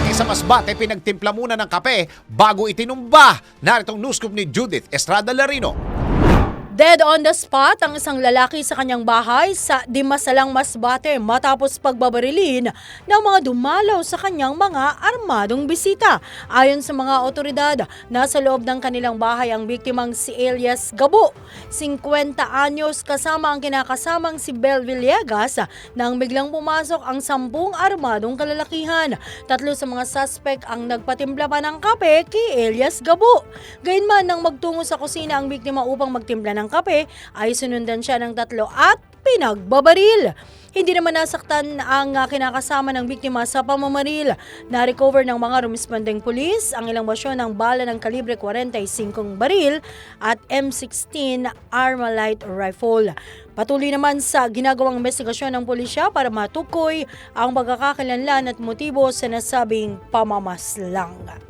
Lalaki sa Masbate pinagtimpla muna ng kape bago itinumba. Naritong newscoop ni Judith Estrada Larino. Dead on the spot ang isang lalaki sa kanyang bahay sa Dimasalang Masbate matapos pagbabarilin ng mga dumalaw sa kanyang mga armadong bisita. Ayon sa mga otoridad, nasa loob ng kanilang bahay ang biktimang si Elias Gabo, 50 anyos kasama ang kinakasamang si Bel Villegas nang biglang pumasok ang sampung armadong kalalakihan. Tatlo sa mga suspect ang nagpatimpla pa ng kape kay Elias Gabo. Gayunman nang magtungo sa kusina ang biktima upang magtimpla ng kape, ay sunundan siya ng tatlo at pinagbabaril. Hindi naman nasaktan ang ah, kinakasama ng biktima sa pamamaril. Na-recover ng mga rumispondeng pulis ang ilang basyon ng bala ng kalibre 45 baril at M16 Armalite rifle. Patuloy naman sa ginagawang investigasyon ng pulisya para matukoy ang pagkakakilanlan at motibo sa nasabing pamamaslang.